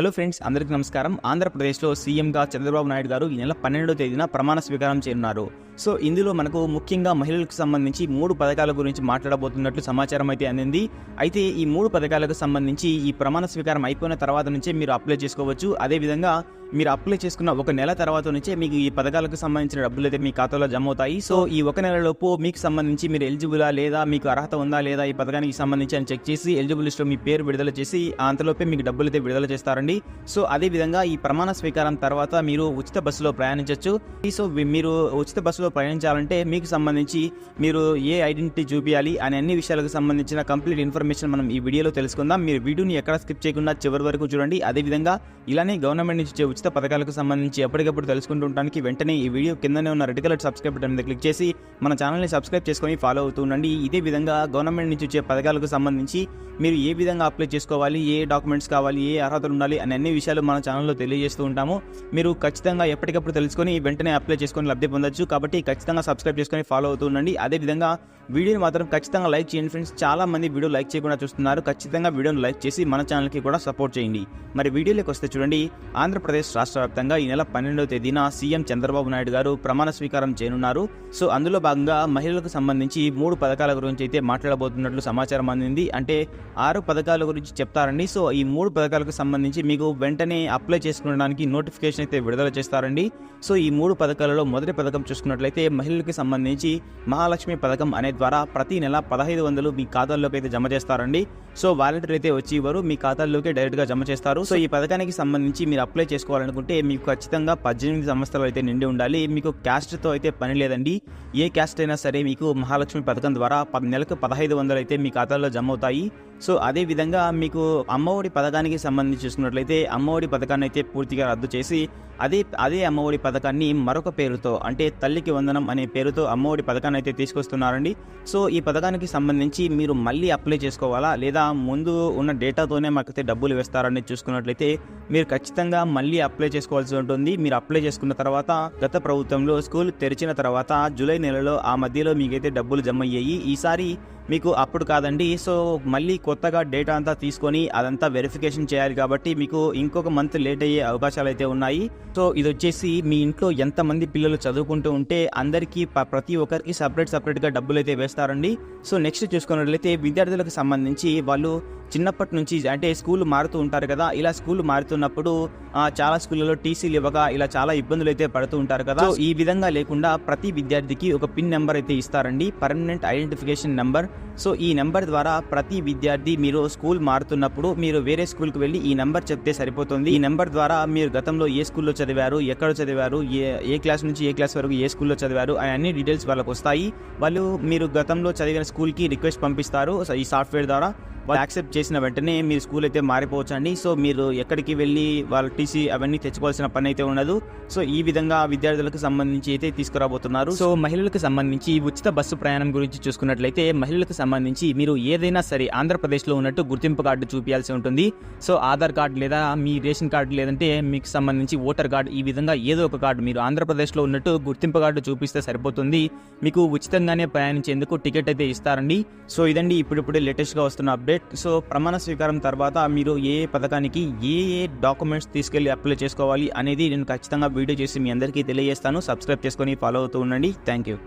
Hello friends అందరికీ నమస్కారం. ఆంధ్రప్రదేశ్లో సీఎంగా చంద్రబాబు నాయుడు గారు ఈ నెల పన్నెండో తేదీన ప్రమాణ స్వీకారం చేయనున్నారు. సో ఇందులో మనకు ముఖ్యంగా మహిళలకు సంబంధించి మూడు పథకాల గురించి మాట్లాడబోతున్నట్లు సమాచారం అయితే అందింది. అయితే ఈ మూడు పథకాలకు సంబంధించి ఈ ప్రమాణ స్వీకారం అయిపోయిన తర్వాత నుంచే మీరు అప్లై చేసుకోవచ్చు. అదేవిధంగా మీరు అప్లై చేసుకున్న ఒక నెల తర్వాత నుంచే మీకు ఈ పథకాలకు సంబంధించిన డబ్బులు అయితే మీ ఖాతాలో జమ అవుతాయి సో ఈ ఒక నెలలోపు మీకు సంబంధించి మీరు ఎలిజిబులా లేదా మీకు అర్హత ఉందా లేదా ఈ పథకానికి సంబంధించి అని చెక్ చేసి ఎలిజిబుల్ లిస్ట్లో మీ పేరు విడుదల చేసి అంతలోపే మీకు డబ్బులు అయితే విడుదల చేస్తారండి. సో అదే విధంగా ఈ ప్రమాణ స్వీకారం తర్వాత మీరు ఉచిత బస్సులో ప్రయాణించవచ్చు సో మీరు ఉచిత బస్సులో ప్రయాణించాలంటే మీకు సంబంధించి మీరు ఏ ఐడెంటిటీ చూపించాలి అనే అన్ని విషయాలకు సంబంధించిన కంప్లీట్ ఇన్ఫర్మేషన్ మనం ఈ వీడియోలో తెలుసుకుందాం. మీరు వీడియోని ఎక్కడ స్కిప్ చేయకుండా చివరి వరకు చూడండి. అదేవిధంగా ఇలానే గవర్నమెంట్ నుంచి ఉచిత పథకాలకు సంబంధించి ఎప్పటికప్పుడు తెలుసుకుంటూ ఉండడానికి వెంటనే ఈ వీడియో కిందనే ఉన్న రెడ్ కలర్ సబ్స్క్రైబ్ బటన్ మీద క్లిక్ చేసి మన ఛానల్ని సబ్స్క్రైబ్ చేసుకొని ఫాలో అవుతూ ఉండండి. ఇదే విధంగా గవర్నమెంట్ నుంచి వచ్చే పథకాలకు సంబంధించి మీరు ఏ విధంగా అప్లై చేసుకోవాలి ఏ డాక్యుమెంట్స్ కావాలి ఏ అర్హతలు ఉండాలి అనే అన్ని విషయాలు మన ఛానల్లో తెలియజేస్తూ ఉంటాము. మీరు ఖచ్చితంగా ఎప్పటికప్పుడు తెలుసుకొని వెంటనే అప్లై చేసుకొని లబ్ధి పొందొచ్చు. కాబట్టి ఖచ్చితంగా సబ్స్క్రైబ్ చేసుకొని ఫాలో అవుతూ ఉండండి. అదేవిధంగా వీడియోని మాత్రం ఖచ్చితంగా లైక్ చేయండి ఫ్రెండ్స్. చాలా మంది వీడియో లైక్ చేయకుండా చూస్తున్నారు. ఖచ్చితంగా వీడియోని లైక్ చేసి మన ఛానల్కి కూడా సపోర్ట్ చేయండి. మరి వీడియోలోకి వస్తే చూడండి. ఆంధ్రప్రదేశ్ రాష్ట్ర వ్యాప్తంగా ఈ నెల పన్నెండవ తేదీన సీఎం చంద్రబాబు నాయుడు గారు ప్రమాణ స్వీకారం చేయనున్నారు. సో అందులో భాగంగా మహిళలకు సంబంధించి మూడు పథకాల గురించి అయితే మాట్లాడబోతున్నట్లు సమాచారం అందింది. అంటే ఆరు పథకాల గురించి చెప్తారండి. సో ఈ మూడు పథకాలకు సంబంధించి మీకు వెంటనే అప్లై చేసుకోవడానికి నోటిఫికేషన్ అయితే విడుదల చేస్తారండి. సో ఈ మూడు పథకాలలో మొదటి పథకం చూసుకున్నట్లయితే మహిళలకు సంబంధించి మహాలక్ష్మి పథకం అనే ద్వారా ప్రతి నెల పదహైదు వందలు మీ ఖాతాల్లోకి అయితే జమ చేస్తారండి. సో వాలంటీర్ అయితే వచ్చి ఇవ్వరు. మీ ఖాతాల్లోకి డైరెక్ట్గా జమ చేస్తారు. సో ఈ పథకానికి సంబంధించి మీరు అప్లై చేసుకోవాలి చేసుకోవాలనుకుంటే మీకు ఖచ్చితంగా పద్దెనిమిది సంవత్సరాలు అయితే నిండి ఉండాలి. మీకు క్యాస్ట్తో అయితే పని లేదండి. ఏ క్యాస్ట్ అయినా సరే మీకు మహాలక్ష్మి పథకం ద్వారా పది నెలకు పదహైదు వందలు అయితే మీ ఖాతాలో జమ అవుతాయి సో అదే విధంగా మీకు అమ్మఒడి పథకానికి సంబంధించి చూసుకున్నట్లయితే అమ్మఒడి పథకాన్ని అయితే పూర్తిగా రద్దు చేసి అదే అదే అమ్మఒడి పథకాన్ని మరొక పేరుతో అంటే తల్లికి వందనం అనే పేరుతో అమ్మఒడి పథకాన్ని అయితే తీసుకొస్తున్నారండి. సో ఈ పథకానికి సంబంధించి మీరు మళ్ళీ అప్లై చేసుకోవాలా? లేదా ముందు ఉన్న డేటాతోనే మాకైతే డబ్బులు వేస్తారని చూసుకున్నట్లయితే మీరు ఖచ్చితంగా మళ్ళీ అప్లై చేసుకోవాల్సి ఉంటుంది. మీరు అప్లై చేసుకున్న తర్వాత గత ప్రభుత్వంలో స్కూల్ తెరిచిన తర్వాత జూలై నెలలో ఆ మధ్యలో మీకైతే డబ్బులు జమ అయ్యాయి. ఈసారి మీకు అప్పుడు కాదండి. సో మళ్ళీ కొత్తగా డేటా అంతా తీసుకొని అదంతా వెరిఫికేషన్ చేయాలి కాబట్టి మీకు ఇంకొక మంత్ లేట్ అయ్యే అవకాశాలు అయితే ఉన్నాయి. సో ఇది వచ్చేసి మీ ఇంట్లో ఎంతమంది పిల్లలు చదువుకుంటూ ఉంటే అందరికీ ప్రతి ఒక్కరికి సపరేట్ సపరేట్గా డబ్బులు అయితే వేస్తారండి. సో నెక్స్ట్ చూసుకున్నట్లయితే విద్యార్థులకు సంబంధించి వాళ్ళు చిన్నప్పటి నుంచి అంటే స్కూల్ మారుతూ ఉంటారు కదా ఇలా స్కూల్ మారుతున్నప్పుడు చాలా స్కూళ్ళలో టీసీలు ఇవ్వక ఇలా చాలా ఇబ్బందులు అయితే పడుతూ ఉంటారు కదా. ఈ విధంగా లేకుండా ప్రతి విద్యార్థికి ఒక పిన్ నెంబర్ అయితే ఇస్తారండి. పర్మనెంట్ ఐడెంటిఫికేషన్ నెంబర్ సో ఈ నెంబర్ ద్వారా ప్రతి విద్యార్థి మీరు స్కూల్ మారుతున్నప్పుడు మీరు వేరే స్కూల్కి వెళ్ళి ఈ నెంబర్ చెప్తే సరిపోతుంది. ఈ నెంబర్ ద్వారా మీరు గతంలో ఏ స్కూల్లో చదివారు ఎక్కడ చదివారు ఏ ఏ క్లాస్ నుంచి ఏ క్లాస్ వరకు ఏ స్కూల్లో చదివారు అనే అన్ని డీటెయిల్స్ వాళ్ళకు వస్తాయి వాళ్ళు మీరు గతంలో చదివిన స్కూల్కి రిక్వెస్ట్ పంపిస్తారు. సో ఈ సాఫ్ట్వేర్ ద్వారా వాళ్ళు యాక్సెప్ట్ చేసిన వెంటనే మీరు స్కూల్ అయితే మారిపోవచ్చు అండి సో మీరు ఎక్కడికి వెళ్ళి వాళ్ళ టీసీ అవన్నీ తెచ్చుకోవాల్సిన పని అయితే ఉండదు. సో ఈ విధంగా విద్యార్థులకు సంబంధించి అయితే తీసుకురాబోతున్నారు. సో మహిళలకు సంబంధించి ఉచిత బస్సు ప్రయాణం గురించి చూసుకున్నట్లయితే మహిళలకు సంబంధించి మీరు ఏదైనా సరే ఆంధ్రప్రదేశ్లో ఉన్నట్టు గుర్తింపు కార్డు చూపించాల్సి ఉంటుంది. సో ఆధార్ కార్డు లేదా మీ రేషన్ కార్డు లేదంటే మీకు సంబంధించి ఓటర్ కార్డు ఈ విధంగా ఏదో ఒక కార్డు మీరు ఆంధ్రప్రదేశ్లో ఉన్నట్టు గుర్తింపు కార్డు చూపిస్తే సరిపోతుంది. మీకు ఉచితంగానే ప్రయాణించేందుకు టికెట్ అయితే ఇస్తారండి. సో ఇదండి ఇప్పుడిప్పుడే లేటెస్ట్గా వస్తున్న అప్డేట్. సో ప్రమాణ స్వీకారం తర్వాత మీరు ఏ ఏ పథకానికి ఏ ఏ డాక్యుమెంట్స్ తీసుకెళ్ళి అప్లై చేసుకోవాలి అనేది నేను ఖచ్చితంగా వీడియో చేసి మీ అందరికీ తెలియజేస్తాను. సబ్స్క్రైబ్ చేసుకొని ఫాలో అవుతూ ఉండండి. Thank you